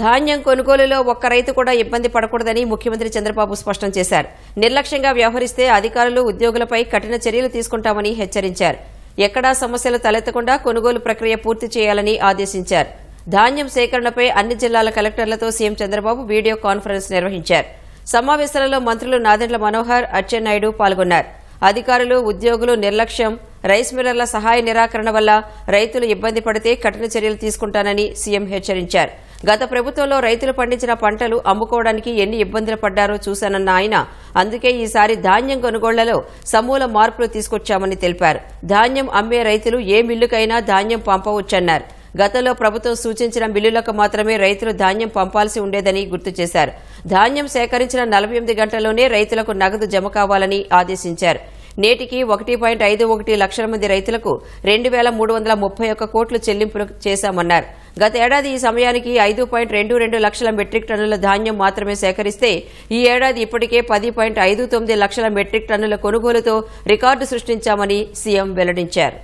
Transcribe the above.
ధాన్యం కొనుగోలులో ఒక్క రైతు కూడా ఇబ్బంది పడకూడదని ముఖ్యమంత్రి చంద్రబాబు స్పష్టం చేశారు. నిర్లక్ష్యంగా వ్యవహరిస్తే అధికారులు ఉద్యోగులపై కఠిన చర్యలు తీసుకుంటామని హెచ్చరించారు. ఎక్కడా సమస్యలు తలెత్తకుండా కొనుగోలు ప్రక్రియ పూర్తి చేయాలని ఆదేశించారు. ధాన్యం సేకరణపై అన్ని జిల్లాల కలెక్టర్లతో సీఎం చంద్రబాబు వీడియో కాన్ఫరెన్స్ నిర్వహించారు. సమావేశాలలో మంత్రులు నాదెండ్ల మనోహర్ అచ్చెన్నాయుడు పాల్గొన్నారు. అధికారులు ఉద్యోగులు నిర్లక్ష్యం రైస్ మిల్లర్ల సహాయ నిరాకరణ వల్ల రైతులు ఇబ్బంది పడితే కఠిన చర్యలు తీసుకుంటానని సీఎం హెచ్చరించారు. గత ప్రభుత్వంలో రైతులు పండించిన పంటలు అమ్ముకోవడానికి ఎన్ని ఇబ్బందులు పడ్డారో చూశానన్న ఆయన అందుకే ఈసారి ధాన్యం కొనుగోళ్ళలో సమూల మార్పులు తీసుకొచ్చామని తెలిపారు. ధాన్యం అమ్మే రైతులు ఏ మిల్లుకైనా ధాన్యం పంపవచ్చన్నారు. గతంలో ప్రభుత్వం సూచించిన మిల్లులకు మాత్రమే రైతులు ధాన్యం పంపాల్సి ఉండేదని గుర్తు చేశారు. ధాన్యం సేకరించిన నలభై ఎనిమిది గంటల్లోనే రైతులకు నగదు జమ కావాలని ఆదేశించారు. నేటికి ఒకటి పాయింట్ ఐదు ఒకటి లక్షల మంది రైతులకు రెండు వేల మూడు వందల ముప్పై ఒక్క కోట్లు చెల్లింపులు చేశామన్నారు. గత ఏడాది ఈ సమయానికి ఐదు పాయింట్ రెండు రెండు లక్షల మెట్రిక్ టన్నుల ధాన్యం మాత్రమే సేకరిస్తే ఈ ఏడాది ఇప్పటికే పది పాయింట్ ఐదు తొమ్మిది లక్షల మెట్రిక్ టన్నుల కొనుగోలుతో రికార్డు సృష్టించామని సీఎం వెల్లడించారు.